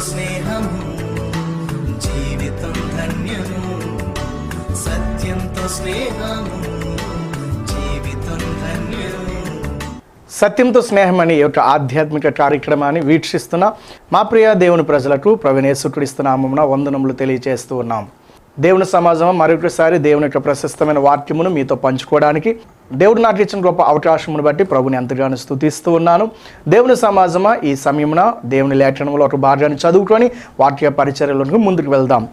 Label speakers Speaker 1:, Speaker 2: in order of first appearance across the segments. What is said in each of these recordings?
Speaker 1: స్నేహము జీవితం ధన్యము సత్యంతో స్నేహము జీవితం ధన్యము.
Speaker 2: సత్యంతో స్నేహం అనే యొక్క ఆధ్యాత్మిక కార్యక్రమాన్ని వీక్షిస్తున్న మా ప్రియ దేవుని ప్రజలకు ప్రవీణేశ్వరుడిస్తున్నామమున వందనములు తెలియజేస్తూ ఉన్నాం. దేవుని సమాజం మరొకసారి దేవుని యొక్క ప్రశస్తమైన వాక్యమును మీతో పంచుకోవడానికి దేవుడు నాకు ఇచ్చిన గొప్ప అవకాశమును బట్టి ప్రభుని ఎంతగానో స్థుతిస్తూ ఉన్నాను. దేవుని సమాజమా? ఈ సమయమున దేవుని లేఖనంలో ఒక భాగాన్ని చదువుకొని వాక్య పరిచర్యలకు ముందుకు వెళ్దాం.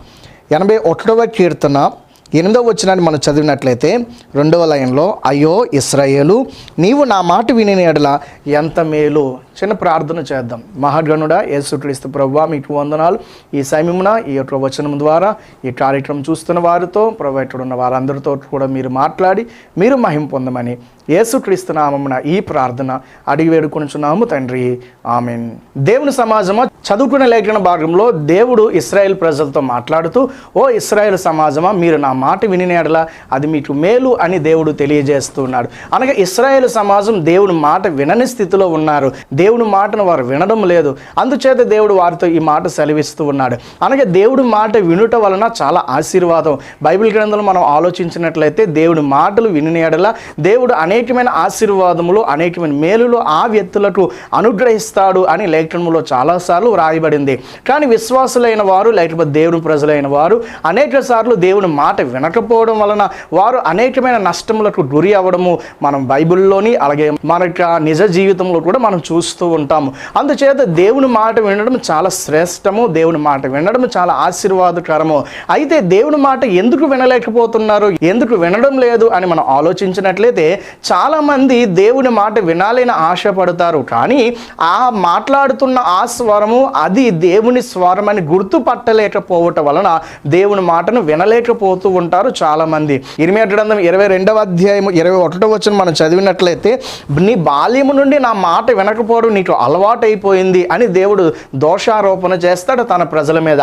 Speaker 2: ఎనభై ఒకటవ కీర్తన ఎనిమిదవ వచ్చినాన్ని మనం చదివినట్లయితే రెండవ లయంలో అయ్యో ఇస్రాయేలు నీవు నా మాట విని ఎడల ఎంత మేలు? చిన్న ప్రార్థన చేద్దాం. మహాగణుడ యేసుక్రీస్తు ప్రభు మీకు వందనాలు. ఈ సమయమున ఈ యొక్క వచనం ద్వారా ఈ కార్యక్రమం చూస్తున్న వారితో ప్రభు ఇక్కడ ఉన్న వారందరితో కూడా మీరు మాట్లాడి మీరు మహిం పొందమని యేసుక్రీస్తు నామమున ఈ ప్రార్థన అడిగి వేడుకొనుచున్నాము తండ్రి. ఆమెన్. దేవుని సమాజమా చదువుకునే లేఖన భాగంలో దేవుడు ఇస్రాయేల్ ప్రజలతో మాట్లాడుతూ ఓ ఇస్రాయేల్ సమాజమా మీరు నా మాట వినినేడలా అది మీకు మేలు అని దేవుడు తెలియజేస్తున్నాడు. అనగా ఇస్రాయేల్ సమాజం దేవుని మాట వినని స్థితిలో ఉన్నారు. దేవుని మాటను వారు వినడం లేదు. అందుచేత దేవుడు వారితో ఈ మాట సెలవిస్తూ ఉన్నాడు. అనగా దేవుడి మాట వినుట వలన చాలా ఆశీర్వాదం. బైబిల్ గ్రంథంలో మనం ఆలోచించినట్లయితే దేవుడి మాటలు వినియడలా దేవుడు అనేకమైన ఆశీర్వాదములు అనేకమైన మేలులు ఆ వ్యక్తులకు అనుగ్రహిస్తాడు అని లేఖనంలో చాలాసార్లు వ్రాయబడింది. కానీ విశ్వాసులైన వారు లేకపోతే దేవుని ప్రజలైన వారు అనేక సార్లు దేవుని మాట వినకపోవడం వలన వారు అనేకమైన నష్టములకు గురి అవ్వడము మనం బైబిల్లోని అలాగే మన యొక్క నిజ జీవితంలో కూడా మనం చూస్తూ ఉంటాము. అందుచేత దేవుని మాట వినడం చాలా శ్రేష్టము దేవుని మాట వినడం చాలా ఆశీర్వాదకరము. అయితే దేవుని మాట ఎందుకు వినలేకపోతున్నారు? ఎందుకు వినడం లేదు అని మనం ఆలోచించినట్లయితే చాలామంది దేవుని మాట వినాలని ఆశపడతారు. కానీ ఆ మాట్లాడుతున్న ఆ స్వరము అది దేవుని స్వరం అని గుర్తుపట్టలేకపోవటం వలన దేవుని మాటను వినలేకపోతూ ఉంటారు చాలామంది. ఇరవై గ్రంథం ఇరవై రెండవ అధ్యాయం ఇరవై ఒకటో వచ్చిన మనం చదివినట్లయితే నీ బాల్యము నుండి నా మాట వినకపోవడం నీకు అలవాటైపోయింది అని దేవుడు దోషారోపణ చేస్తాడు తన ప్రజల మీద.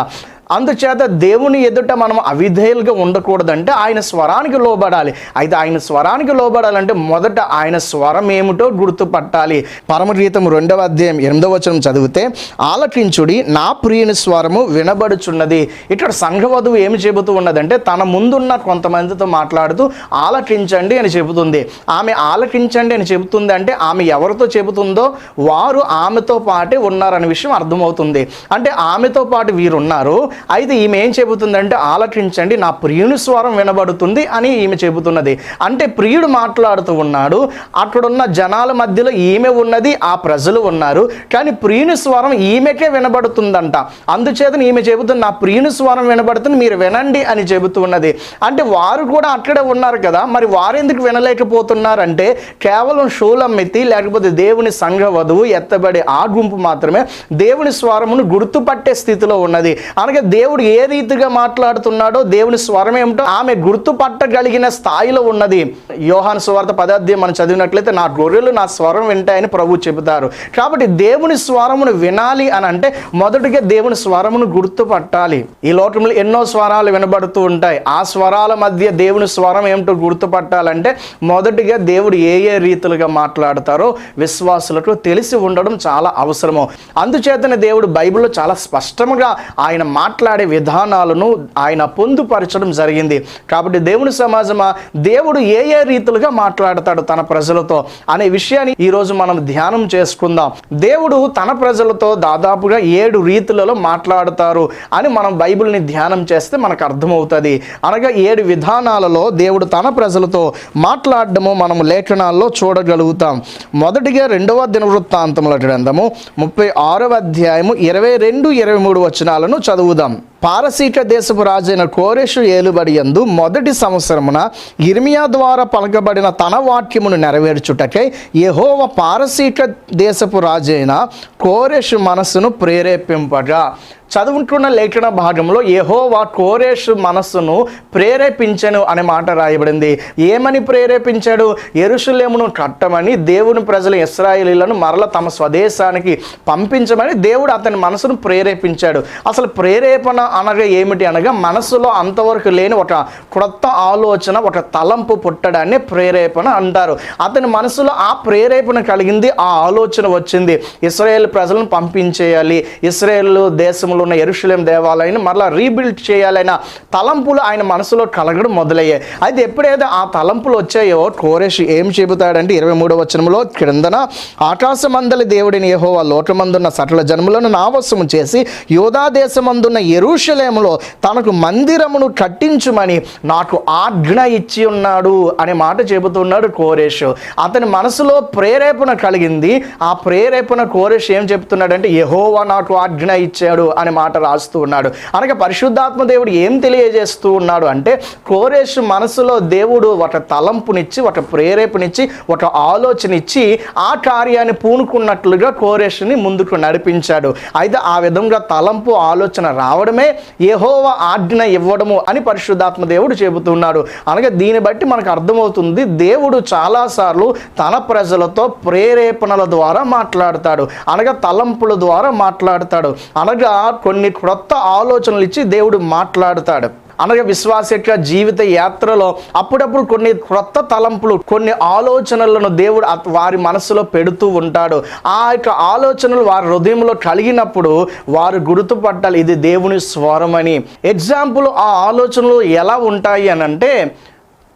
Speaker 2: అందుచేత దేవుని ఎదుట మనం అవిధేయులుగా ఉండకూడదంటే ఆయన స్వరానికి లోబడాలి. అయితే ఆయన స్వరానికి లోబడాలంటే మొదట ఆయన స్వరం ఏమిటో గుర్తుపట్టాలి. పరమగీతం రెండవ అధ్యాయం ఎనిమిదవ వచనం చదివితే ఆలకించుడి నా ప్రియుని స్వరము వినబడుచున్నది. ఇక్కడ సంఘవధువు ఏమి చెబుతూ ఉన్నదంటే తన ముందున్న కొంతమందితో మాట్లాడుతూ ఆలకించండి అని చెబుతుంది. ఆమె ఆలకించండి అని చెబుతుంది అంటే ఆమె ఎవరితో చెబుతుందో వారు ఆమెతో పాటే ఉన్నారనే విషయం అర్థమవుతుంది. అంటే ఆమెతో పాటు వీరు ఉన్నారు అయితే ఈమె ఏం చెబుతుందంటే ఆలకించండి నా ప్రియుని స్వరం వినబడుతుంది అని ఈమె చెబుతున్నది. అంటే ప్రియుడు మాట్లాడుతూ ఉన్నాడు అక్కడున్న జనాల మధ్యలో ఈమె ఉన్నది ఆ ప్రజలు ఉన్నారు కానీ ప్రియుని స్వరం ఈమెకే వినబడుతుందంట. అందుచేత ఈమె చెబుతుంది నా ప్రియుని స్వరం వినబడుతుంది మీరు వినండి అని చెబుతూ ఉన్నది. అంటే వారు కూడా అక్కడే ఉన్నారు కదా మరి వారు ఎందుకు వినలేకపోతున్నారంటే కేవలం షూలమ్మెత్తి లేకపోతే దేవుని సంఘ వధువు ఎత్తబడి ఆ గుంపు మాత్రమే దేవుని స్వరమును గుర్తుపట్టే స్థితిలో ఉన్నది. అనగా దేవుడు ఏ రీతిగా మాట్లాడుతున్నాడో దేవుని స్వరం ఏమిటో ఆమె గుర్తుపట్టగలిగిన స్థాయిలో ఉన్నది. యోహాన్ స్వార్థ పదార్థం మనం చదివినట్లయితే నా గొర్రెలు నా స్వరం వింటాయని ప్రభు చెబుతారు. కాబట్టి దేవుని స్వరమును వినాలి అని అంటే మొదటిగా దేవుని స్వరమును గుర్తుపట్టాలి. ఈ లోకంలో ఎన్నో స్వరాలు వినబడుతూ ఉంటాయి. ఆ స్వరాల మధ్య దేవుని స్వరం ఏమిటో గుర్తుపట్టాలంటే మొదటిగా దేవుడు ఏ ఏ రీతులుగా మాట్లాడతారో విశ్వాసులకు తెలిసి ఉండడం చాలా అవసరము. అందుచేతనే దేవుడు బైబిల్లో చాలా స్పష్టంగా ఆయన మాట్లాడే విధానాలను ఆయన పొందుపరచడం జరిగింది. కాబట్టి దేవుని సమాజమా దేవుడు ఏ ఏ రీతులుగా మాట్లాడతాడు తన ప్రజలతో అనే విషయాన్ని ఈరోజు మనం ధ్యానం చేసుకుందాం. దేవుడు తన ప్రజలతో దాదాపుగా ఏడు రీతులలో మాట్లాడతారు అని మనం బైబిల్ని ధ్యానం చేస్తే మనకు అర్థమవుతుంది. అనగా ఏడు విధానాలలో దేవుడు తన ప్రజలతో మాట్లాడడము మనం లేఖనాల్లో చూడగలుగుతాం. మొదటిగా రెండవ దినవృత్తాంతముల గ్రంథము ముప్పై ఆరవ అధ్యాయము ఇరవై రెండు ఇరవై మూడు వచనాలను చదువుదాం. పారసీక దేశపు రాజైన కోరేషు ఏలుబడి యందు మొదటి సంవత్సరమున ఇర్మియా ద్వారా పలకబడిన తన వాక్యమును నెరవేర్చుటకై యహోవ పారసీక దేశపు రాజైన కోరేషు మనస్సును ప్రేరేపింపగా. చదువుకున్న లేఖన భాగంలో ఎహోవా కోరేష్ మనస్సును ప్రేరేపించను అనే మాట రాయబడింది. ఏమని ప్రేరేపించాడు? ఎరుషులేమును కట్టమని దేవుని ప్రజలు ఇస్రాయేలీలను మరల తమ స్వదేశానికి పంపించమని దేవుడు అతని మనసును ప్రేరేపించాడు. అసలు ప్రేరేపణ అనగా ఏమిటి అనగా మనసులో అంతవరకు లేని ఒక క్రొత్త ఆలోచన ఒక తలంపు పుట్టడాన్ని ప్రేరేపణ అంటారు. అతని మనసులో ఆ ప్రేరేపణ కలిగింది ఆ ఆలోచన వచ్చింది. ఇస్రాయేల్ ప్రజలను పంపించేయాలి. ఇస్రాయేల్ దేశంలో ఉన్న ఎరుషులేం దేవాలయాన్ని మరలా రీబిల్డ్ చేయాలన్న తలంపులు ఆయన మనసులో కలగడం మొదలయ్యాయి. అయితే ఎప్పుడైతే ఆ తలంపులు వచ్చాయో కోరేష్ ఏం చెబుతాడంటే ఇరవై మూడవ వచనంలో క్రిందన ఆకాశమందలి దేవుడిని యెహోవా లోకమందున్న సటల జన్ములను నావసం చేసి యోధా దేశమందున్న ఎరుషలేములో తనకు మందిరమును కట్టించుమని నాకు ఆజ్ఞ ఇచ్చి ఉన్నాడు అనే మాట చెబుతున్నాడు కోరేష్. అతని మనసులో ప్రేరేపణ కలిగింది. ఆ ప్రేరేపణ కోరేష్ ఏం చెప్తున్నాడంటే యహోవా నాకు ఆజ్ఞ ఇచ్చాడు అనే మాట రాస్తూ ఉన్నాడు. అనగా పరిశుద్ధాత్మ దేవుడు ఏం తెలియజేస్తూ ఉన్నాడు అంటే కోరేష్ మనసులో దేవుడు ఒక తలంపునిచ్చి ఒక ప్రేరేపణిచ్చి ఒక ఆలోచన ఇచ్చి ఆ కార్యాన్ని పూనుకున్నట్లుగా కోరేష్ని ముందుకు నడిపించాడు. అయితే ఆ విధంగా తలంపు ఆలోచన రావడమే ఏహోవ ఆజ్ఞ ఇవ్వడము అని పరిశుద్ధాత్మ దేవుడు చెబుతున్నాడు. అనగా దీన్ని బట్టి మనకు అర్థమవుతుంది దేవుడు చాలాసార్లు తన ప్రజలతో ప్రేరేపణల ద్వారా మాట్లాడతాడు. అనగా తలంపుల ద్వారా మాట్లాడతాడు. అనగా కొన్ని క్రొత్త ఆలోచనలు ఇచ్చి దేవుడు మాట్లాడతాడు. అనగా విశ్వాస యొక్క జీవిత యాత్రలో అప్పుడప్పుడు కొన్ని క్రొత్త తలంపులు కొన్ని ఆలోచనలను దేవుడు వారి మనసులో పెడుతూ ఉంటాడు. ఆ యొక్క ఆలోచనలు వారి హృదయంలో కలిగినప్పుడు వారు గుర్తుపట్టాలి ఇది దేవుని స్వరమని. ఎగ్జాంపుల్ ఆ ఆలోచనలు ఎలా ఉంటాయి అని అంటే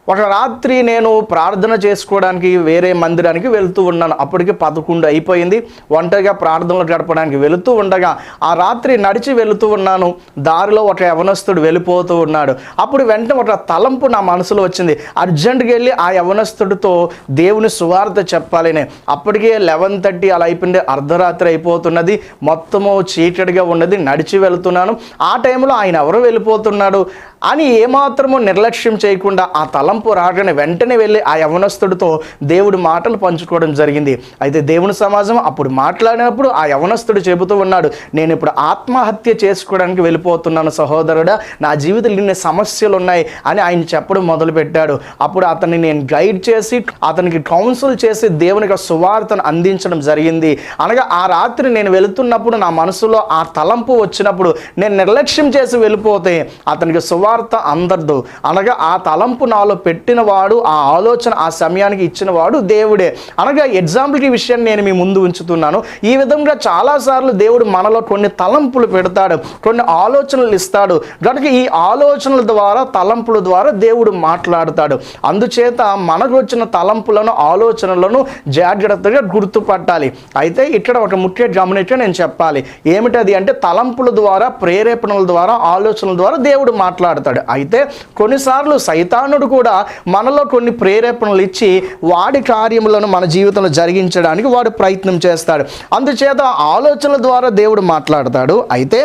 Speaker 2: ఒక రాత్రి నేను ప్రార్థన చేసుకోవడానికి వేరే మందిరానికి వెళ్తూ ఉన్నాను. అప్పటికి పదకొండు అయిపోయింది. ఒంటరిగా ప్రార్థనలు గడపడానికి వెళుతూ ఉండగా ఆ రాత్రి నడిచి వెళుతూ ఉన్నాను. దారిలో ఒక యవనస్తుడు వెళ్ళిపోతూ ఉన్నాడు. అప్పుడు వెంటనే ఒక తలంపు నా మనసులో వచ్చింది. అర్జెంటుగా వెళ్ళి ఆ యవనస్తుడితో దేవుని సువార్త చెప్పాలని. అప్పటికే లెవెన్ థర్టీ అలా అయిపోయింది. అర్ధరాత్రి అయిపోతున్నది. మొత్తము చీకటిగా ఉన్నది. నడిచి వెళ్తున్నాను. ఆ టైంలో ఆయన ఎవరు వెళ్ళిపోతున్నాడు. అని ఏమాత్రము నిర్లక్ష్యం చేయకుండా ఆ తలంపు రాగానే వెంటనే వెళ్ళి ఆ యవనస్తుడితో దేవుడి మాటలు పంచుకోవడం జరిగింది. అయితే దేవుని సమాజం అప్పుడు మాట్లాడినప్పుడు ఆ యవనస్తుడు చెబుతూ ఉన్నాడు నేను ఇప్పుడు ఆత్మహత్య చేసుకోవడానికి వెళ్ళిపోతున్నాను సహోదరుడా నా జీవితంలో ఇన్ని సమస్యలు ఉన్నాయి అని ఆయన చెప్పడం మొదలుపెట్టాడు. అప్పుడు అతన్ని నేను గైడ్ చేసి అతనికి కౌన్సిల్ చేసి దేవునికి సువార్తను అందించడం జరిగింది. అనగా ఆ రాత్రి నేను వెళుతున్నప్పుడు నా మనసులో ఆ తలంపు వచ్చినప్పుడు నేను నిర్లక్ష్యం చేసి వెళ్ళిపోతే అతనికి సువార్త అందదు అనగా ఆ తలంపు నాలో పెట్టిన వాడు ఆ ఆలోచన ఆ సమయానికి ఇచ్చిన వాడు దేవుడే. అనగా ఎగ్జాంపుల్కి ఈ విషయాన్ని నేను మీ ముందు ఉంచుతున్నాను. ఈ విధంగా చాలాసార్లు దేవుడు మనలో కొన్ని తలంపులు పెడతాడు కొన్ని ఆలోచనలు ఇస్తాడు. కనుక ఈ ఆలోచనల ద్వారా తలంపుల ద్వారా దేవుడు మాట్లాడతాడు. అందుచేత మనకు వచ్చిన తలంపులను ఆలోచనలను జాగ్రత్తగా గుర్తుపట్టాలి. అయితే ఇక్కడ ఒక ముఖ్య గమనిక నేను చెప్పాలి. ఏమిటది అంటే తలంపుల ద్వారా ప్రేరేపణల ద్వారా ఆలోచనల ద్వారా దేవుడు మాట్లాడతాడు. అయితే కొన్నిసార్లు సైతానుడు కూడా మనలో కొన్ని ప్రేరేపణలు ఇచ్చి వాడి కార్యములను మన జీవితంలో జరిగించడానికి వాడు ప్రయత్నం చేస్తాడు. అందుచేత ఆలోచనల ద్వారా దేవుడు మాట్లాడతాడు. అయితే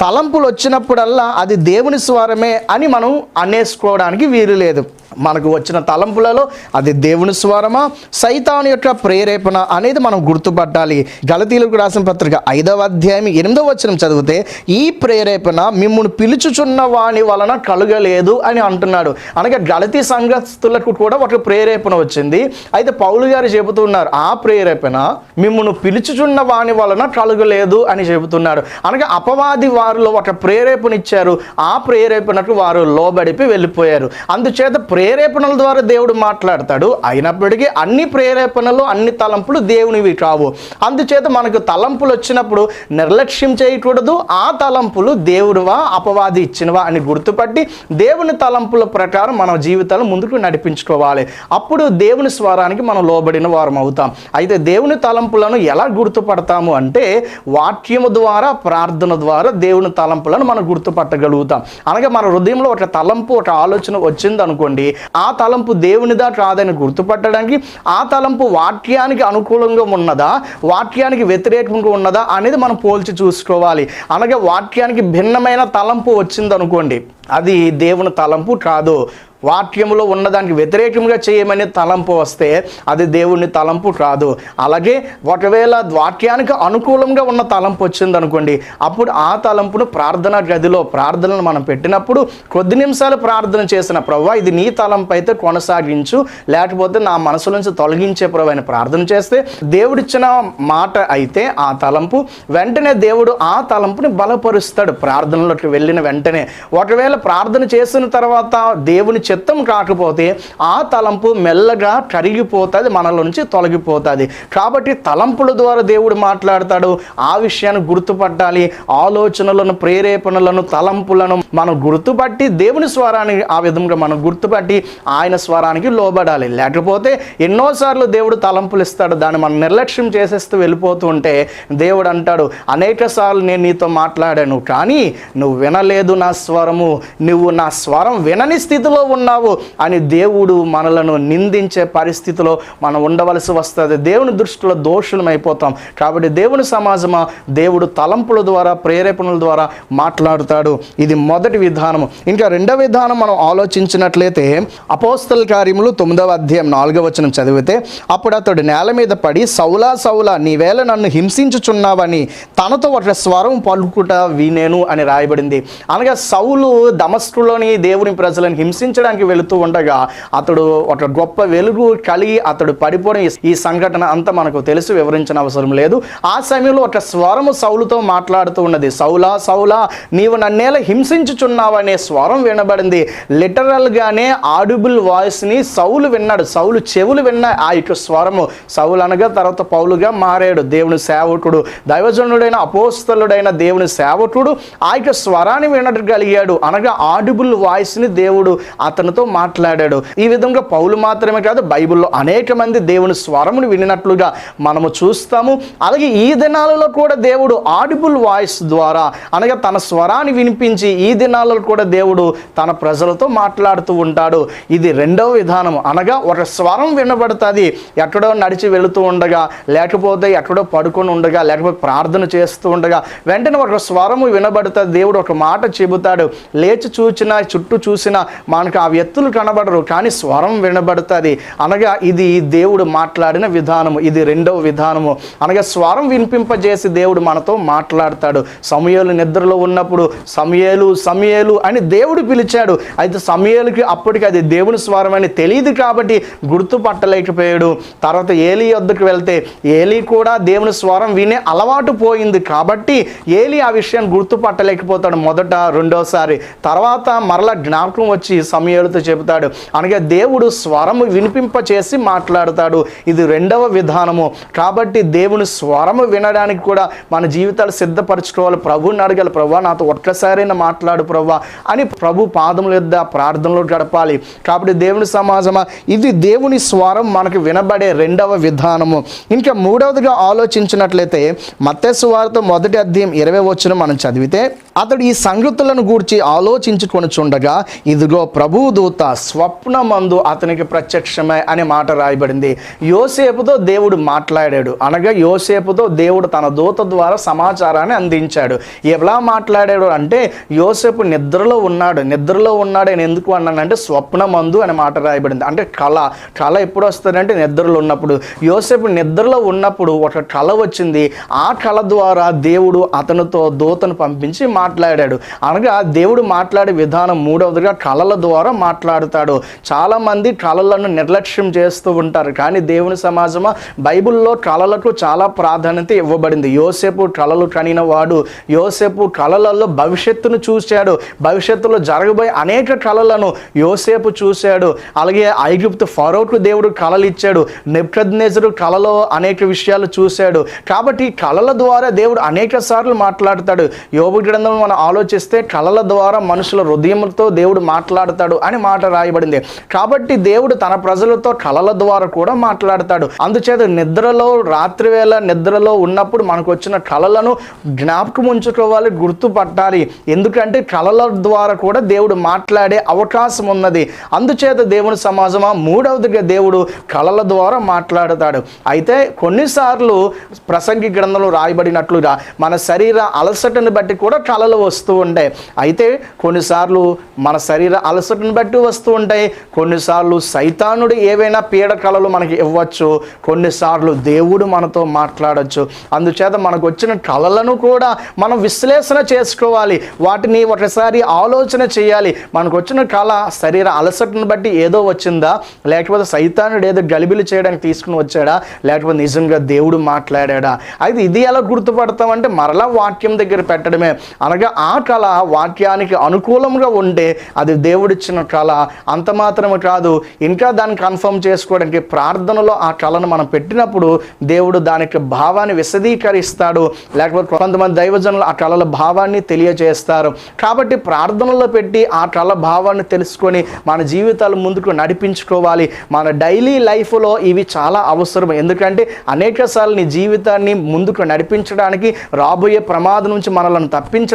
Speaker 2: తలంపులు వచ్చినప్పుడల్లా అది దేవుని స్వరమే అని మనం అనేసుకోవడానికి వీలు లేదు. మనకు వచ్చిన తలంపులలో అది దేవుని స్వరమా? సైతాను యొక్క ప్రేరేపణ అనేది మనం గుర్తుపట్టాలి. గలతీలకు రాసిన పత్రిక ఐదవ అధ్యాయం ఎనిమిదవ వచనం చదివితే ఈ ప్రేరేపణ మిమ్మల్ని పిలుచుచున్న వాని వలన కలుగలేదు అని అంటున్నాడు. అనగా గలతీ సంఘస్థులకు కూడా ఒక ప్రేరేపణ వచ్చింది. అయితే పౌలు గారు చెబుతున్నారు ఆ ప్రేరేపణ మిమ్మల్ని పిలుచుచున్న వాని వలన కలుగలేదు అని చెబుతున్నాడు. అనగా అపవాది వారిలో ఒక ప్రేరేపణ ఇచ్చారు ఆ ప్రేరేపణకు వారు లోబడిపి వెళ్ళిపోయారు. అందుచేత ప్రేరేపణల ద్వారా దేవుడు మాట్లాడతాడు. అయినప్పటికీ అన్ని ప్రేరేపణలు అన్ని తలంపులు దేవునివి కావు. అందుచేత మనకు తలంపులు వచ్చినప్పుడు నిర్లక్ష్యం చేయకూడదు. ఆ తలంపులు దేవుడివా అపవాది ఇచ్చినవా అని గుర్తుపట్టి దేవుని తలంపుల ప్రకారం మన జీవితాలు ముందుకు నడిపించుకోవాలి. అప్పుడు దేవుని స్వరానికి మనం లోబడిన వారం అవుతాం. అయితే దేవుని తలంపులను ఎలా గుర్తుపడతాము అంటే వాక్యము ద్వారా ప్రార్థన ద్వారా దేవుని తలంపులను మనం గుర్తుపట్టగలుగుతాం. అనగా మన హృదయంలో ఒక తలంపు ఒక ఆలోచన వచ్చింది అనుకోండి ఆ తలంపు దేవునిదా కాదని గుర్తుపట్టడానికి ఆ తలంపు వాక్యానికి అనుకూలంగా ఉన్నదా వాక్యానికి వ్యతిరేకంగా ఉన్నదా అనేది మనం పోల్చి చూసుకోవాలి. అనగా వాక్యానికి భిన్నమైన తలంపు వచ్చింది అనుకోండి అది దేవుని తలంపు కాదు. వాక్యంలో ఉన్నదానికి వ్యతిరేకంగా చేయమని తలంపు వస్తే అది దేవుని తలంపు కాదు. అలాగే ఒకవేళ వాక్యానికి అనుకూలంగా ఉన్న తలంపు వచ్చింది అనుకోండి అప్పుడు ఆ తలంపును ప్రార్థన గదిలో ప్రార్థనలు మనం పెట్టినప్పుడు కొద్ది నిమిషాలు ప్రార్థన చేసిన ప్రవ్వా ఇది నీ తలంపు అయితే కొనసాగించు. లేకపోతే నా మనసు నుంచి తొలగించే ప్రభు అని ప్రార్థన చేస్తే దేవుడిచ్చిన మాట అయితే ఆ తలంపు వెంటనే దేవుడు ఆ తలంపుని బలపరుస్తాడు ప్రార్థనలోకి వెళ్ళిన వెంటనే. ఒకవేళ ప్రార్థన చేసిన తర్వాత దేవుని చిత్తం కాకపోతే ఆ తలంపు మెల్లగా కరిగిపోతుంది మనలో నుంచి తొలగిపోతుంది. కాబట్టి తలంపుల ద్వారా దేవుడు మాట్లాడతాడు. ఆ విషయాన్ని గుర్తుపట్టాలి. ఆలోచనలను ప్రేరేపణలను తలంపులను మనం గుర్తుపట్టి దేవుని స్వరాన్ని ఆ విధంగా మనం గుర్తుపట్టి ఆయన స్వరానికి లోబడాలి. లేకపోతే ఎన్నోసార్లు దేవుడు తలంపులు ఇస్తాడు. దాన్ని మనం నిర్లక్ష్యం చేసేస్తూ వెళ్ళిపోతూ ఉంటే దేవుడు అంటాడు అనేక సార్లు నేను నీతో మాట్లాడాను కానీ నువ్వు వినలేదు నా స్వరము. నువ్వు నా స్వరం వినని స్థితిలో ఉన్నావు అని దేవుడు మనలను నిందించే పరిస్థితిలో మనం ఉండవలసి వస్తుంది. దేవుని దృష్టిలో దోషులమైపోతాం కాబట్టి దేవుని సమాజమా దేవుడు తలంపుల ద్వారా ప్రేరేపణల ద్వారా మాట్లాడుతాడు. ఇది మొదటి విధానము. ఇంకా రెండవ విధానం మనం ఆలోచించినట్లయితే అపోస్తల కార్యములు తొమ్మిదవ అధ్యాయం నాలుగవ వచనం చదివితే అప్పుడు అతడు నేల మీద పడి సౌలా సౌలా నీవేళ నన్ను హింసించుచున్నావని తనతో ఒక స్వరం పలుకుట వినేను అని రాయబడింది. అనగా సౌలు దమస్కులోని దేవుని ప్రజలను హింసించడానికి వెళుతూ ఉండగా అతడు ఒక గొప్ప వెలుగు కలిగి అతడు పడిపోవడం ఈ- సంఘటన అంతా మనకు తెలుసు వివరించిన అవసరం లేదు. ఆ సమయంలో ఒక స్వరము సౌలుతో మాట్లాడుతూ ఉన్నది. సౌలా సౌలా నీవు నన్నేల హింసించుచున్నావనే స్వరం వినబడింది. లిటరల్గానే ఆడిబుల్ వాయిస్ని సౌలు విన్నాడు. సౌలు చెవులు విన్న ఆ యొక్క స్వరము సౌలు అనగా తర్వాత పౌలుగా మారాడు. దేవుని సేవకుడు దైవజనుడైన అపోస్తలుడైన దేవుని సేవకుడు ఆ యొక్క స్వరాన్ని వినగలిగాడు. అనగా ఆడిబుల్ వాయిస్ని దేవుడు అతనితో మాట్లాడాడు. ఈ విధంగా పౌలు మాత్రమే కాదు బైబిల్లో అనేక మంది దేవుని స్వరమును వినినట్లుగా మనము చూస్తాము. అలాగే ఈ దినాలలో కూడా దేవుడు ఆడిబుల్ వాయిస్ ద్వారా అనగా తన స్వరాన్ని వినిపించి ఈ దినాలలో కూడా దేవుడు తన ప్రజలతో మాట్లాడుతూ ఉంటాడు. ఇది రెండవ విధానం అనగా ఒక స్వరం వినబడుతుంది. ఎక్కడో నడిచి వెళుతూ ఉండగా లేకపోతే ఎక్కడో పడుకొని ఉండగా లేకపోతే ప్రార్థన చేస్తూ ఉండగా వెంటనే ఒక స్వరము వినబడుతుంది. దేవుడు ఒక మాట చెబుతాడు. లేచి చూచినా చుట్టూ చూసినా మనకు ఆ వ్యక్తులు కనబడరు కానీ స్వరం వినబడుతుంది. అనగా ఇది దేవుడు మాట్లాడిన విధానము ఇది రెండవ విధానము. అనగా స్వరం వినిపింపజేసి దేవుడు మనతో మాట్లాడతాడు. సమయాలు నిద్రలో ఉన్నప్పుడు సమయాలు సమయాలు అని దేవుడు పిలిచాడు. అయితే సమయాలకి అప్పటికి అది దేవుని స్వరం అని తెలియదు కాబట్టి గుర్తుపట్టలేకపోయాడు. తర్వాత ఏలి వద్దకు వెళ్తే ఏలి కూడా దేవుని స్వరం వినే అలవాటు పోయింది కాబట్టి ఏలి ఆ విషయాన్ని గుర్తుపట్టలేకపోతాడు మొదట రెండోసారి. తర్వాత మరలా జ్ఞాపకం వచ్చి సమయాలతో చెబుతాడు. అనగా దేవుడు స్వరము వినిపింప చేసి మాట్లాడతాడు. ఇది రెండవ విధానము. కాబట్టి దేవుని స్వరము వినడానికి కూడా మన జీవితాలు సిద్ధపరచుకోవాలి. ప్రభుని అడగాలి ప్రభు నాతో ఒక్కసారైనా మాట్లాడు ప్రభు అని ప్రభు పాదముల యొద్ద ప్రార్థనలో గడపాలి. కాబట్టి దేవుని సమాజమా ఇది దేవుని స్వరం మనకు వినబడే రెండవ విధానము. ఇంకా మూడవదిగా ఆలోచించినట్లయితే మత్తస్సు వారితో మొదటి అధ్యాయం ఇరవై వచ్చిన మనం చదివితే అతడు ఈ సంగతులను గూర్చి ఆలోచించుకొని చూడగా ఇదిగో ప్రభు దూత స్వప్నమందు అతనికి ప్రత్యక్షమై అనే మాట రాయబడింది. యోసేపుతో దేవుడు మాట్లాడాడు. అనగా యోసేపుతో దేవుడు తన దూత ద్వారా సమాచారాన్ని అందించాడు. ఎలా మాట్లాడాడు అంటే యోసేపు నిద్రలో ఉన్నాడు. నిద్రలో ఉన్నాడు అని ఎందుకు అన్నానంటే స్వప్నమందు అనే మాట రాయబడింది. అంటే కళ. కళ ఎప్పుడు వస్తుందంటే నిద్రలో ఉన్నప్పుడు. యోసేపు నిద్రలో ఉన్నప్పుడు ఒక కళ వచ్చింది. ఆ కళ ద్వారా దేవుడు అతనితో దూతను పంపించి మాట్లాడాడు. అనగా దేవుడు మాట్లాడే విధానం మూడవదిగా కళల ద్వారా మాట్లాడుతాడు. చాలామంది కళలను నిర్లక్ష్యం చేస్తూ ఉంటారు. కానీ దేవుని సమాజమా? బైబిల్లో కళలకు చాలా ప్రాధాన్యత ఇవ్వబడింది. యోసేపు కళలు కనిన వాడు యోసేపు కళలలో భవిష్యత్తును చూశాడు. భవిష్యత్తులో జరగబోయే అనేక కళలను యోసేపు చూశాడు. అలాగే ఐగుప్తు ఫరోకు దేవుడు కళలు ఇచ్చాడు. నెప్కద్నేజరు కళలో అనేక విషయాలు చూశాడు. కాబట్టి కళల ద్వారా దేవుడు అనేక సార్లు మాట్లాడతాడు. యోగు గ్రంథం మనం ఆలోచిస్తే కళల ద్వారా మనుషుల హృదయంతో దేవుడు మాట్లాడతాడు అని మాట రాయబడింది. కాబట్టి దేవుడు తన ప్రజలతో కళల ద్వారా కూడా మాట్లాడతాడు. అందుచేత నిద్రలో రాత్రివేళ నిద్రలో ఉన్నప్పుడు మనకు వచ్చిన కళలను జ్ఞాపకం ఉంచుకోవాలి గుర్తుపట్టాలి. ఎందుకంటే కళల ద్వారా కూడా దేవుడు మాట్లాడే అవకాశం ఉన్నది. అందుచేత దేవుని సమాజమా మూడవదిగా దేవుడు కళల ద్వారా మాట్లాడతాడు. అయితే కొన్నిసార్లు ప్రసంగి గ్రంథంలో రాయబడినట్లుగా మన శరీర అలసటను బట్టి కూడా కళ అలలు వస్తూ ఉంటాయి అయితే కొన్నిసార్లు మన శరీర అలసటను బట్టి వస్తూ ఉంటాయి. కొన్నిసార్లు సైతానుడు ఏవైనా పీడ కళలు మనకి ఇవ్వచ్చు. కొన్నిసార్లు దేవుడు మనతో మాట్లాడచ్చు. అందుచేత మనకు వచ్చిన కళలను కూడా మనం విశ్లేషణ చేసుకోవాలి. వాటిని ఒకసారి ఆలోచన చేయాలి. మనకు వచ్చిన కళ శరీర అలసటను బట్టి ఏదో వచ్చిందా? లేకపోతే సైతానుడు ఏదో గలిబిలు చేయడానికి తీసుకుని వచ్చాడా? లేకపోతే నిజంగా దేవుడు మాట్లాడా అయితే ఇది ఎలా గుర్తుపడతామంటే మరలా వాక్యం దగ్గర పెట్టడమే. అనగా ఆ కళ వాక్యానికి అనుకూలంగా ఉంటే అది దేవుడిచ్చిన కళ. అంత మాత్రమే కాదు ఇంకా దాన్ని కన్ఫర్మ్ చేసుకోవడానికి ప్రార్థనలో ఆ కళను మనం పెట్టినప్పుడు దేవుడు దానికి భావాన్ని విశదీకరిస్తాడు. లేకపోతే కొంతమంది దైవజనులు ఆ కళల భావాన్ని తెలియజేస్తారు. కాబట్టి ప్రార్థనలో పెట్టి ఆ కళ భావాన్ని తెలుసుకొని మన జీవితాలు ముందుకు నడిపించుకోవాలి. మన డైలీ లైఫ్లో ఇవి చాలా అవసరం. ఎందుకంటే అనేక సార్లు నీ జీవితాన్ని ముందుకు నడిపించడానికి రాబోయే ప్రమాదం నుంచి మనల్ని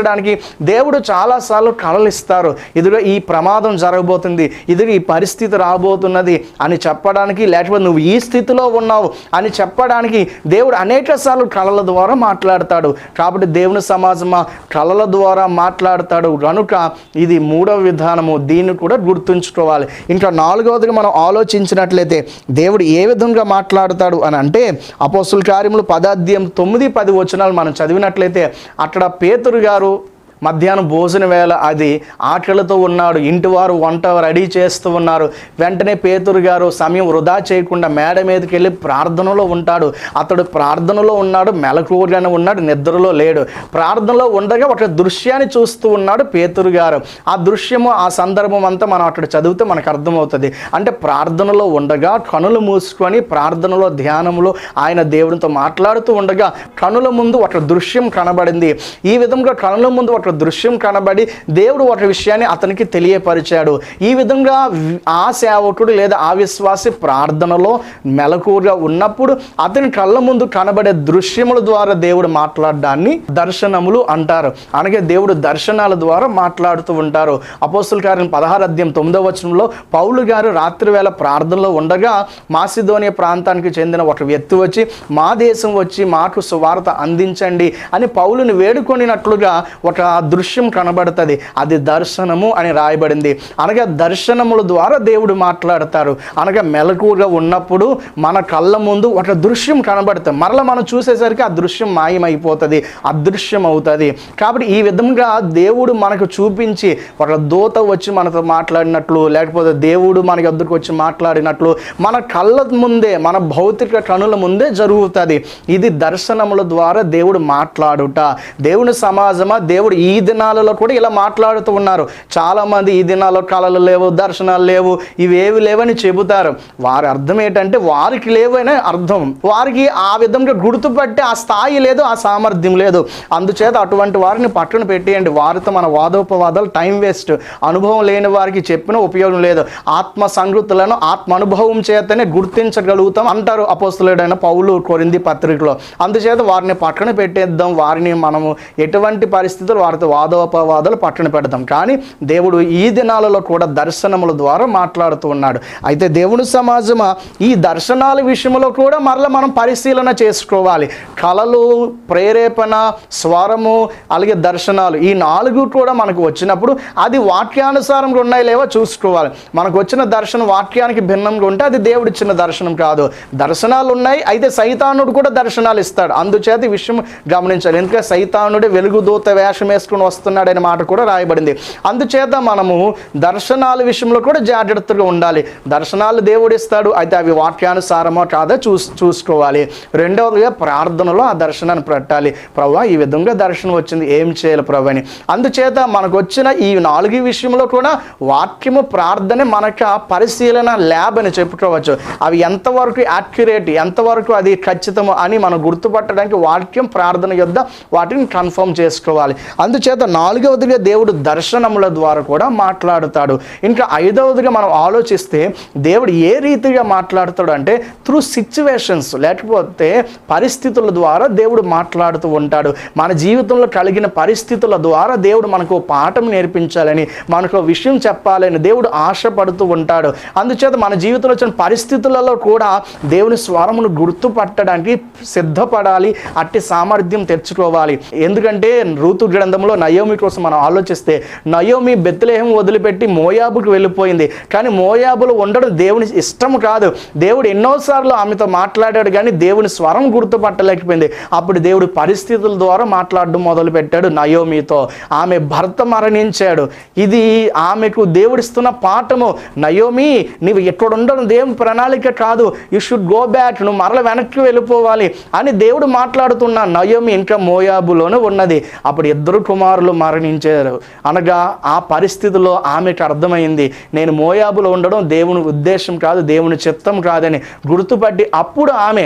Speaker 2: తప్పించడానికి దేవుడు చాలాసార్లు కళలు ఇస్తారు ఇదిగో ఈ ప్రమాదం జరగబోతుంది. ఇదిగో ఈ పరిస్థితి రాబోతున్నది అని చెప్పడానికి లేకపోతే నువ్వు ఈ స్థితిలో ఉన్నావు అని చెప్పడానికి దేవుడు అనేక సార్లు కళల ద్వారా మాట్లాడతాడు. కాబట్టి దేవుని సమాజమా కళల ద్వారా మాట్లాడతాడు. కనుక ఇది మూడవ విధానము. దీన్ని కూడా గుర్తుంచుకోవాలి. ఇంకా నాలుగవదిగా మనం ఆలోచించినట్లయితే దేవుడు ఏ విధంగా మాట్లాడతాడు అని అంటే అపోస్తుల కార్యములు పదాధ్యాయం తొమ్మిది పది వచనాలు మనం చదివినట్లయితే అక్కడ పేతురు గారు మధ్యాహ్నం భోజన వేళ అది ఆకలితో ఉన్నాడు ఇంటివారు వంట రెడీ చేస్తూ ఉన్నారు. వెంటనే పేతురు గారు సమయం వృధా చేయకుండా మేడ మీదకి వెళ్ళి ప్రార్థనలో ఉంటాడు. అతడు ప్రార్థనలో ఉన్నాడు మెలకువగానే ఉన్నాడు నిద్రలో లేడు. ప్రార్థనలో ఉండగా ఒక దృశ్యాన్ని చూస్తూ ఉన్నాడు పేతురు గారు. ఆ దృశ్యము ఆ సందర్భం అంతా మనం అక్కడ చదివితే మనకు అర్థమవుతుంది. అంటే ప్రార్థనలో ఉండగా కనులు మూసుకొని ప్రార్థనలో ధ్యానంలో ఆయన దేవునితో మాట్లాడుతూ ఉండగా కనుల ముందు ఒక దృశ్యం కనబడింది. ఈ విధంగా కనుల ముందు ఒక దృశ్యం కనబడి దేవుడు ఒక విషయాన్ని అతనికి తెలియపరిచాడు. ఈ విధంగా ఆ సేవకుడు లేదా ఆ విశ్వాసి ప్రార్థనలో మెలకువగా ఉన్నప్పుడు అతని కళ్ళ ముందు కనబడే దృశ్యముల ద్వారా దేవుడు మాట్లాడడాన్ని దర్శనములు అంటారు. అనగా దేవుడు దర్శనాల ద్వారా మాట్లాడుతూ ఉంటారు. అపోస్తుల కార్యం పదహారు అధ్యయం తొమ్మిదవ వచనంలో పౌలు గారు రాత్రి వేళ ప్రార్థనలో ఉండగా మాసిదోనియా ప్రాంతానికి చెందిన ఒక వ్యక్తి వచ్చి మా దేశం వచ్చి మాకు సువార్త అందించండి అని పౌలుని వేడుకొనినట్లుగా ఒక ఆ దృశ్యం కనబడుతుంది. అది దర్శనము అని రాయబడింది. అనగా దర్శనముల ద్వారా దేవుడు మాట్లాడతారు. అనగా మెలకువగా ఉన్నప్పుడు మన కళ్ళ ముందు ఒక దృశ్యం కనబడుతుంది. మరలా మనం చూసేసరికి ఆ దృశ్యం మాయమైపోతుంది అదృశ్యం అవుతుంది కాబట్టి ఈ విధంగా దేవుడు మనకు చూపించి ఒక దూత వచ్చి మనతో మాట్లాడినట్లు లేకపోతే దేవుడు మనకి వద్దకు వచ్చి మాట్లాడినట్లు మన కళ్ళ ముందే మన భౌతిక కనుల ముందే జరుగుతుంది. ఇది దర్శనముల ద్వారా దేవుడు మాట్లాడుట. దేవుని సమాజమా? దేవుడు ఈ ఈ దినాలలో కూడా ఇలా మాట్లాడుతూ ఉన్నారు. చాలామంది ఈ దినాల్లో కళలు లేవు దర్శనాలు లేవు ఇవేవి లేవని చెబుతారు. వారి అర్థం ఏంటంటే వారికి లేవనే అర్థం. వారికి ఆ విధంగా గుర్తుపట్టి ఆ స్థాయి లేదు ఆ సామర్థ్యం లేదు. అందుచేత అటువంటి వారిని పట్టున పెట్టేయండి. వారితో మన వాదోపవాదాలు టైం వేస్ట్. అనుభవం లేని వారికి చెప్పిన ఉపయోగం లేదు. ఆత్మ సంగతులను ఆత్మ అనుభవం చేతనే గుర్తించగలుగుతాం అంటారు అపోస్తులుడైన పౌలు కొరింది పత్రికలో. అందుచేత వారిని పక్కన పెట్టేద్దాం. వారిని మనము ఎటువంటి పరిస్థితులు వారితో వాదోపవాదాలు పట్టణ పెడదాం. కానీ దేవుడు ఈ దినాలలో కూడా దర్శనముల ద్వారా మాట్లాడుతూ ఉన్నాడు. అయితే దేవుని సమాజమా ఈ దర్శనాల విషయంలో కూడా మరలా మనం పరిశీలన చేసుకోవాలి. కళలు ప్రేరేపణ స్వరము అలాగే దర్శనాలు ఈ నాలుగు కూడా మనకు వచ్చినప్పుడు అది వాక్యానుసారంగా ఉన్నాయి లేవో చూసుకోవాలి. మనకు వచ్చిన దర్శనం వాక్యానికి భిన్నంగా ఉంటే అది దేవుడిచ్చిన దర్శనం కాదు. దర్శనాలు ఉన్నాయి అయితే సైతానుడు కూడా దర్శనాలు ఇస్తాడు. అందుచేత విషయం గమనించాలి. ఎందుకంటే సైతానుడే వెలుగుదూత వేషం చేసుకుని వస్తున్నాడనే మాట కూడా రాయబడింది. అందుచేత మనము దర్శనాల విషయంలో కూడా జాగ్రత్తగా ఉండాలి. దర్శనాలు దేవుడు ఇస్తాడు అయితే అవి వాక్యానుసారమో కాదో చూస్ చూసుకోవాలి. రెండవదిగా ప్రార్థనలో ఆ దర్శనాన్ని పెట్టాలి. ప్రభు ఈ విధంగా దర్శనం వచ్చింది. ఏం చేయాలి ప్రభు అని. అందుచేత మనకు వచ్చిన ఈ నాలుగు విషయంలో కూడా వాక్యము ప్రార్థన మనకు పరిశీలన ల్యాబ్ అని చెప్పుకోవచ్చు. అవి ఎంతవరకు యాక్యురేట్ ఎంతవరకు అది ఖచ్చితము అని మనం గుర్తుపట్టడానికి వాక్యం ప్రార్థన యొద్ద వాటిని కన్ఫర్మ్ చేసుకోవాలి. అందు అందుచేత నాలుగవదిగా దేవుడు దర్శనముల ద్వారా కూడా మాట్లాడుతాడు. ఇంకా ఐదవదిగా మనం ఆలోచిస్తే దేవుడు ఏ రీతిగా మాట్లాడుతాడు అంటే త్రూ సిచ్యువేషన్స్ లేకపోతే పరిస్థితుల ద్వారా దేవుడు మాట్లాడుతూ ఉంటాడు. మన జీవితంలో కలిగిన పరిస్థితుల ద్వారా దేవుడు మనకు పాఠం నేర్పించాలని మనకు విషయం చెప్పాలని దేవుడు ఆశపడుతూ ఉంటాడు. అందుచేత మన జీవితంలో వచ్చిన పరిస్థితులలో కూడా దేవుని స్వరమును గుర్తుపట్టడానికి సిద్ధపడాలి అట్టి సామర్థ్యం తెచ్చుకోవాలి. ఎందుకంటే ఋతు గ్రంథము సందర్భంలో నయోమి కోసం మనం ఆలోచిస్తే నయోమి బెత్తులేహం వదిలిపెట్టి మోయాబుకి వెళ్ళిపోయింది. కానీ మోయాబులు ఉండడం దేవుని ఇష్టం కాదు. దేవుడు ఎన్నోసార్లు ఆమెతో మాట్లాడాడు కానీ దేవుని స్వరం గుర్తుపట్టలేకపోయింది. అప్పుడు దేవుడు పరిస్థితుల ద్వారా మాట్లాడడం మొదలుపెట్టాడు నయోమితో. ఆమె భర్త మరణించాడు. ఇది ఆమెకు దేవుడిస్తున్న పాఠము. నయోమి నీవు ఎక్కడ ఉండడం దేవుని ప్రణాళిక కాదు. You should go back. నువ్వు మరల వెనక్కి వెళ్ళిపోవాలి అని దేవుడు మాట్లాడుతున్న నయోమి ఇంకా మోయాబులోనే ఉన్నది. అప్పుడు ఇద్దరు కుమారులు మరణించారు. అనగా ఆ పరిస్థితిలో ఆమెకు అర్థమైంది నేను మోయాబులో ఉండడం దేవుని ఉద్దేశం కాదు దేవుని చిత్తం కాదని గుర్తుపట్టి అప్పుడు ఆమె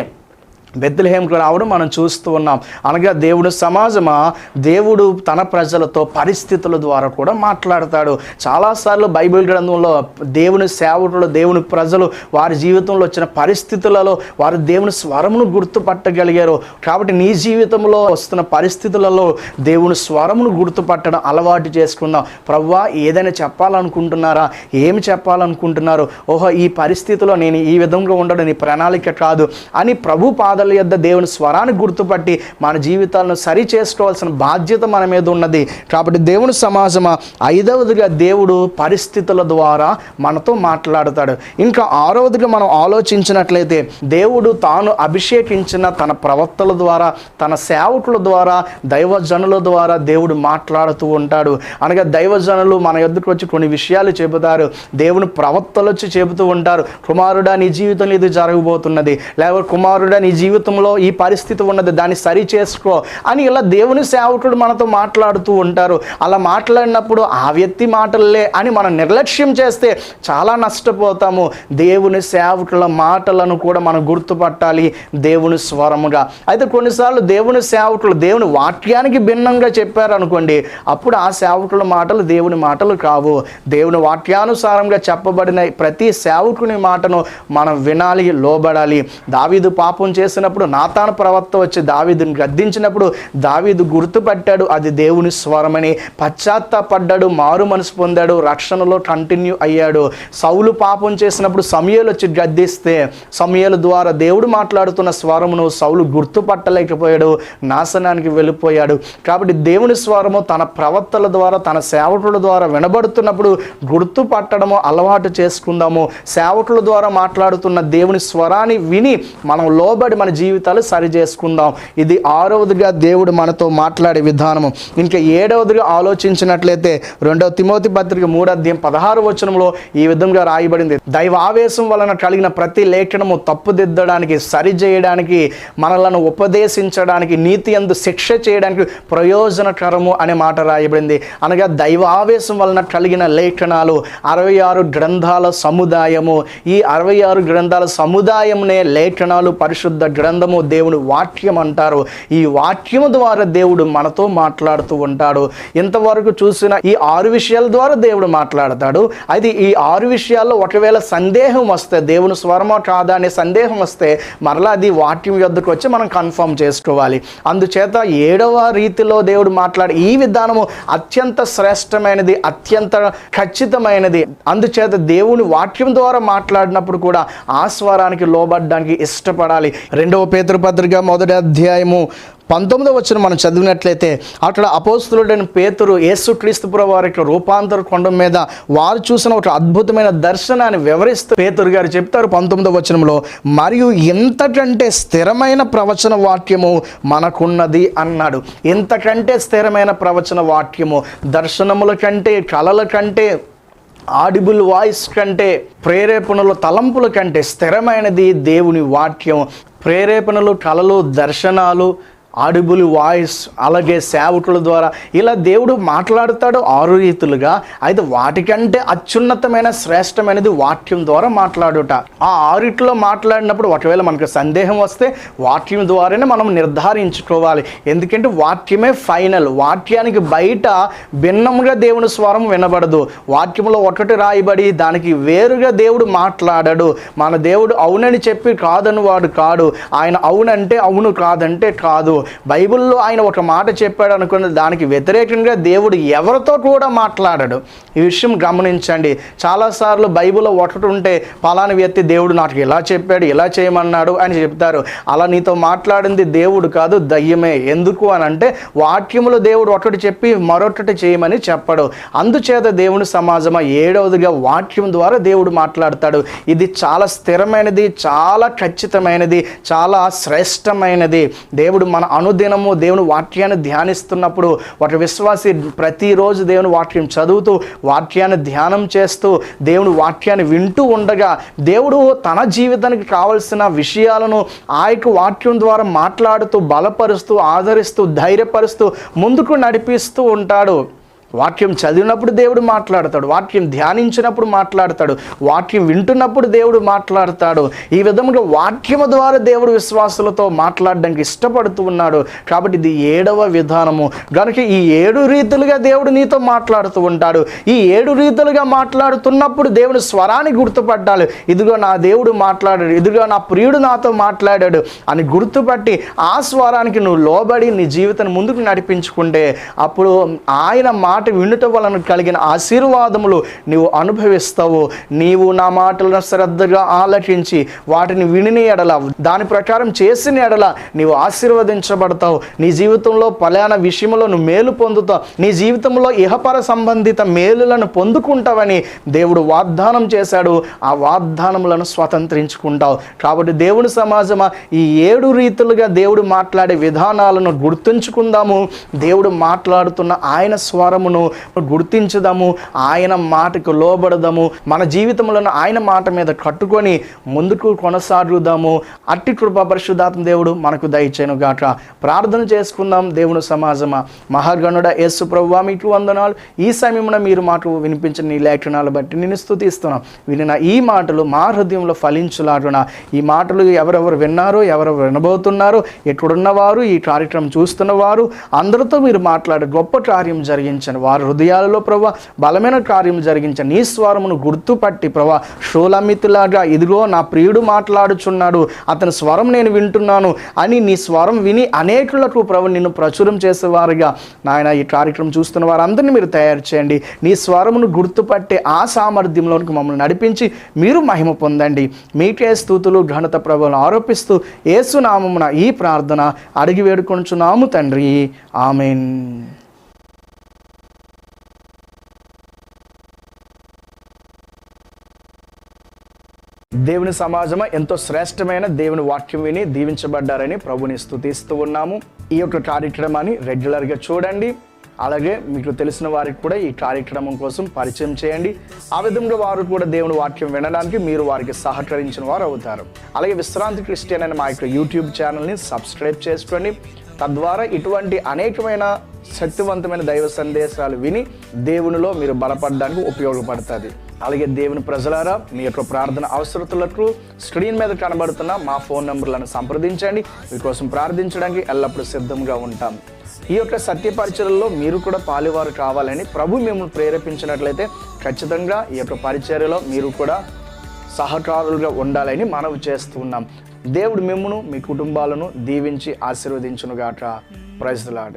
Speaker 2: బెత్లహేమ్కి రావడం మనం చూస్తూ ఉన్నాం. అనగా దేవుడు సమాజమా? దేవుడు తన ప్రజలతో పరిస్థితుల ద్వారా కూడా మాట్లాడతాడు. చాలాసార్లు బైబిల్ గ్రంథంలో దేవుని సేవకులు దేవుని ప్రజలు వారి జీవితంలో వచ్చిన పరిస్థితులలో వారు దేవుని స్వరమును గుర్తుపట్టగలిగారు. కాబట్టి నీ జీవితంలో వస్తున్న పరిస్థితులలో దేవుని స్వరమును గుర్తుపట్టడం అలవాటు చేసుకుందాం. ప్రవ్వా ఏదైనా చెప్పాలనుకుంటున్నారా? ఏమి చెప్పాలనుకుంటున్నారు? ఓహో ఈ పరిస్థితిలో నేను ఈ విధంగా ఉండడం నీ ప్రణాళిక కాదు అని ప్రభు పాదాల యొద్ద దేవుని స్వరాన్ని గుర్తుపట్టి మన జీవితాలను సరి చేసుకోవాల్సిన బాధ్యత మన మీద ఉన్నది. కాబట్టి దేవుని సమాజమా ఐదవదిగా దేవుడు పరిస్థితుల ద్వారా మనతో మాట్లాడతాడు. ఇంకా ఆరవదిగా మనం ఆలోచించినట్లయితే దేవుడు తాను అభిషేకించిన తన ప్రవక్తల ద్వారా తన సేవకుల ద్వారా దైవజనుల ద్వారా దేవుడు మాట్లాడుతూ ఉంటాడు. అనగా దైవజనులు మన ఎదుటికి వచ్చి కొన్ని విషయాలు చెబుతారు. దేవుని ప్రవక్తలు వచ్చి చెబుతూ ఉంటారు. కుమారుడా నీ జీవితంలో ఇది జరగబోతున్నది. లేకపోతే కుమారుడా నీ జీవితంలో ఈ పరిస్థితి ఉన్నది దాన్ని సరి చేసుకో అని ఇలా దేవుని సేవకుడు మనతో మాట్లాడుతూ ఉంటారు. అలా మాట్లాడినప్పుడు ఆ వ్యక్తి మాటలే అని మనం నిర్లక్ష్యం చేస్తే చాలా నష్టపోతాము. దేవుని సేవకుల మాటలను కూడా మనం గుర్తుపట్టాలి దేవుని స్వరముగా. అయితే కొన్నిసార్లు దేవుని సేవకులు దేవుని వాక్యానికి భిన్నంగా చెప్పారనుకోండి అప్పుడు ఆ సేవకుల మాటలు దేవుని మాటలు కావు. దేవుని వాక్యానుసారంగా చెప్పబడిన ప్రతి సేవకుని మాటను మనం వినాలి లోబడాలి. దావీదు పాపం చేసినప్పుడు నాతాను ప్రవక్త వచ్చి దావీదుని గద్దించినప్పుడు దావీదు గుర్తుపట్టాడు అది దేవుని స్వరమని. పశ్చాత్తాపడ్డాడు మారు మనసు పొందాడు రక్షణలో కంటిన్యూ అయ్యాడు. సౌలు పాపం చేసినప్పుడు సమయలు వచ్చి గద్దిస్తే సమయల ద్వారా దేవుడు మాట్లాడుతున్న స్వరమును సౌలు గుర్తుపట్టలేకపోయాడు నాశనానికి వెళ్ళిపోయాడు. కాబట్టి దేవుని స్వరము తన ప్రవక్తల ద్వారా తన సేవకుల ద్వారా వినబడుతున్నప్పుడు గుర్తుపట్టడము అలవాటు చేసుకుందాము. సేవకుల ద్వారా మాట్లాడుతున్న దేవుని స్వరాన్ని విని మనం లోబడి మన జీవితాలు సరి చేసుకుందాం. ఇది ఆరవదిగా దేవుడు మనతో మాట్లాడే విధానము. ఇంకా ఏడవదిగా ఆలోచించినట్లయితే రెండవ తిమోతి పత్రిక మూడాధ్యాయం పదహారు వచనంలో ఈ విధంగా రాయబడింది. దైవ ఆవేశం వలన కలిగిన ప్రతి లేఖనము తప్పుదిద్దడానికి సరి చేయడానికి మనలను ఉపదేశించడానికి నీతి అందు శిక్ష చేయడానికి ప్రయోజనకరము అనే మాట రాయబడింది. అనగా దైవ ఆవేశం వలన కలిగిన లేఖనాలు అరవై ఆరు గ్రంథాల సముదాయము. ఈ అరవై ఆరు గ్రంథాల సముదాయమునే లేఖనాలు పరిశుద్ధ గ్రంథము దేవుని వాక్యం అంటారు. ఈ వాక్యము ద్వారా దేవుడు మనతో మాట్లాడుతూ ఉంటాడు. ఇంతవరకు చూసిన ఈ ఆరు విషయాల ద్వారా దేవుడు మాట్లాడతాడు. అయితే ఈ ఆరు విషయాల్లో ఒకవేళ సందేహం వస్తే దేవుని స్వరమో కాదా అనే సందేహం వస్తే మరలా అది వాక్యం యొద్దకు వచ్చి మనం కన్ఫర్మ్ చేసుకోవాలి. అందుచేత ఏడవ రీతిలో దేవుడు మాట్లాడి ఈ విధానము అత్యంత శ్రేష్టమైనది అత్యంత ఖచ్చితమైనది. అందుచేత దేవుని వాక్యం ద్వారా మాట్లాడినప్పుడు కూడా ఆ స్వరానికి లోబడ్డానికి ఇష్టపడాలి. రెండు రెండవ పేతృపత్రిక మొదటి అధ్యాయము పంతొమ్మిదవ వచ్చిన మనం చదివినట్లయితే అక్కడ అపోస్తులుడైన పేతురు యేసుక్రీస్తు వారి యొక్క రూపాంతర కొండ మీద వారు చూసిన ఒక అద్భుతమైన దర్శనాన్ని వివరిస్తూ పేతురు గారు చెప్తారు పంతొమ్మిదవ వచనంలో మరియు ఇంతకంటే స్థిరమైన ప్రవచన వాక్యము మనకున్నది అన్నాడు. ఇంతకంటే స్థిరమైన ప్రవచన వాక్యము దర్శనముల కంటే కళల కంటే ఆడిబుల్ వాయిస్ కంటే ప్రేరేపణలు తలంపుల కంటే స్థిరమైనది దేవుని వాక్యం ప్రేరేపణలు కళలు దర్శనాలు ఆడిబుల్ వాయిస్ అలాగే సేవకుల ద్వారా ఇలా దేవుడు మాట్లాడతాడు ఆరు రీతులుగా అయితే వాటికంటే అత్యున్నతమైన శ్రేష్టమైనది వాక్యం ద్వారా మాట్లాడుట. ఆ ఆరిట్లో మాట్లాడినప్పుడు ఒకవేళ మనకు సందేహం వస్తే వాక్యం ద్వారానే మనం నిర్ధారించుకోవాలి. ఎందుకంటే వాక్యమే ఫైనల్. వాక్యానికి బయట భిన్నంగా దేవుని స్వరం వినబడదు. వాక్యంలో ఒకటి రాయబడి దానికి వేరుగా దేవుడు మాట్లాడడు. మన దేవుడు అవునని చెప్పి కాదని వాడు కాడు. ఆయన అవునంటే అవును కాదంటే కాదు. బైబిల్లో ఆయన ఒక మాట చెప్పాడు అనుకున్న దానికి వ్యతిరేకంగా దేవుడు ఎవరితో కూడా మాట్లాడాడు. ఈ విషయం గమనించండి. చాలాసార్లు బైబిల్లో ఒకటి ఉంటే పలాని వ్యక్తి దేవుడు నాకు ఇలా చెప్పాడు ఇలా చేయమన్నాడు అని చెప్తారు. అలా నీతో మాట్లాడింది దేవుడు కాదు దయ్యమే. ఎందుకు అని అంటే వాక్యములో దేవుడు ఒకటి చెప్పి మరొకటి చేయమని చెప్పడు. అందుచేత దేవుని సమాజమా? ఏడవదిగా వాక్యం ద్వారా దేవుడు మాట్లాడతాడు. ఇది చాలా స్థిరమైనది చాలా ఖచ్చితమైనది చాలా శ్రేష్టమైనది. దేవుడు మన అనుదినము దేవుని వాక్యాన్ని ధ్యానిస్తున్నప్పుడు ఒక విశ్వాసి ప్రతిరోజు దేవుని వాక్యం చదువుతూ వాక్యాన్ని ధ్యానం చేస్తూ దేవుని వాక్యాన్ని వింటూ ఉండగా దేవుడు తన జీవితానికి కావలసిన విషయాలను ఆ యొక్క వాక్యం ద్వారా మాట్లాడుతూ బలపరుస్తూ ఆదరిస్తూ ధైర్యపరుస్తూ ముందుకు నడిపిస్తూ ఉంటాడు. వాక్యం చదివినప్పుడు దేవుడు మాట్లాడతాడు వాక్యం ధ్యానించినప్పుడు మాట్లాడతాడు వాక్యం వింటున్నప్పుడు దేవుడు మాట్లాడతాడు. ఈ విధముగా వాక్యము ద్వారా దేవుడు విశ్వాసులతో మాట్లాడడానికి ఇష్టపడుతూ ఉన్నాడు. కాబట్టి ఇది ఏడవ విధానము. కనుక ఈ ఏడు రీతులుగా దేవుడు నీతో మాట్లాడుతూ ఉంటాడు. ఈ ఏడు రీతులుగా మాట్లాడుతున్నప్పుడు దేవుడు స్వరాన్ని గుర్తుపట్టాలి. ఇదిగో నా దేవుడు మాట్లాడాడు ఇదిగో నా ప్రియుడు నాతో మాట్లాడాడు అని గుర్తుపట్టి ఆ స్వరానికి నువ్వు లోబడి నీ జీవితాన్ని ముందుకు నడిపించుకుంటే అప్పుడు ఆయన మా మాట వినుట వలన కలిగిన ఆశీర్వాదములు నీవు అనుభవిస్తావు. నీవు నా మాటలను శ్రద్ధగా ఆలకించి వాటిని విని ఎడల దాని ప్రకారం చేసిన ఎడల నీవు ఆశీర్వదించబడతావు. నీ జీవితంలో పలానా విషయంలో నువ్వు మేలు పొందుతావు నీ జీవితంలో ఇహపర సంబంధిత మేలులను పొందుకుంటావని దేవుడు వాగ్దానం చేశాడు. ఆ వాగ్దానములను స్వతంత్రించుకుంటావు. కాబట్టి దేవుని సమాజమా ఈ ఏడు రీతులుగా దేవుడు మాట్లాడే విధానాలను గుర్తుంచుకుందాము. దేవుడు మాట్లాడుతున్న ఆయన స్వరము స్వరమును గుర్తించుదాము ఆయన మాటకు లోబడదాము మన జీవితంలో ఆయన మాట మీద కట్టుకొని ముందుకు కొనసాగుదాము. అట్టి కృప పరిశుద్ధాత్మ దేవుడు మనకు దయచేను గాక ప్రార్థన చేసుకుందాం దేవుని సమాజమా. మహాగణుడ యేసు ప్రభువా మీకు వందనాలు. ఈ సమయమున మీరు మాకు వినిపించిన నీ లేఖనాలు బట్టి నేను స్థుతిస్తున్నాం వినిన ఈ మాటలు మా హృదయంలో ఫలించులాగున ఈ మాటలు ఎవరెవరు విన్నారో ఎవరెవరు వినబోతున్నారో ఎక్కడున్నవారు ఈ కార్యక్రమం చూస్తున్నవారు అందరితో మీరు మాట్లాడే గొప్ప కార్యం జరిగించండి వారి హృదయాలలో ప్రభా బలమైన కార్యం జరిగించండి నీ స్వరమును గుర్తుపట్టి ప్రభా షూలమితులాగా ఇదిగో నా ప్రియుడు మాట్లాడుచున్నాడు అతని స్వరం నేను వింటున్నాను అని నీ స్వరం విని అనేకులకు ప్రభు నిన్ను ప్రచురం చేసేవారుగా. నాయన ఈ కార్యక్రమం చూస్తున్న వారందరినీ మీరు తయారు చేయండి. నీ స్వరమును గుర్తుపట్టే ఆ సామర్థ్యంలోనికి మమ్మల్ని నడిపించి మీరు మహిమ పొందండి. మీకే స్థూతులు ఘనత ప్రభులను ఆరోపిస్తూ ఏసునామమున ఈ ప్రార్థన అడిగి వేడుకొంచున్నాము తండ్రి. ఆమెన్. దేవుని సమాజమా? ఎంతో శ్రేష్టమైన దేవుని వాక్యం విని దీవించబడ్డారని ప్రభుని స్థుతిస్తూ ఉన్నాము. ఈ యొక్క కార్యక్రమాన్ని రెగ్యులర్గా చూడండి. అలాగే మీకు తెలిసిన వారికి కూడా ఈ కార్యక్రమం కోసం పరిచయం చేయండి. ఆ విధంగా వారు కూడా దేవుని వాక్యం వినడానికి మీరు వారికి సహకరించిన వారు అవుతారు. అలాగే విశ్రాంతి క్రిస్టియన్ అనే మా యొక్క యూట్యూబ్ ఛానల్ని సబ్స్క్రైబ్ చేసుకోండి. తద్వారా ఇటువంటి అనేకమైన శక్తివంతమైన దైవ సందేశాలు విని దేవునిలో మీరు బలపడడానికి ఉపయోగపడుతుంది. అలాగే దేవుని ప్రజలారా మీ యొక్క ప్రార్థన అవసరతలకు స్క్రీన్ మీద కనబడుతున్న మా ఫోన్ నెంబర్లను సంప్రదించండి. మీకోసం ప్రార్థించడానికి ఎల్లప్పుడూ సిద్ధంగా ఉంటాం. ఈ యొక్క సత్యపరిచర్లో మీరు కూడా పాలువారు కావాలని ప్రభు మిమ్మల్ని ప్రేరేపించినట్లయితే ఖచ్చితంగా ఈ యొక్క పరిచర్యలో మీరు కూడా సహకారులుగా ఉండాలని మనవి చేస్తున్నాం దేవుడు మిమ్మను మీ కుటుంబాలను దీవించి ఆశీర్వదించునుగాక. ప్రైజ్లాడు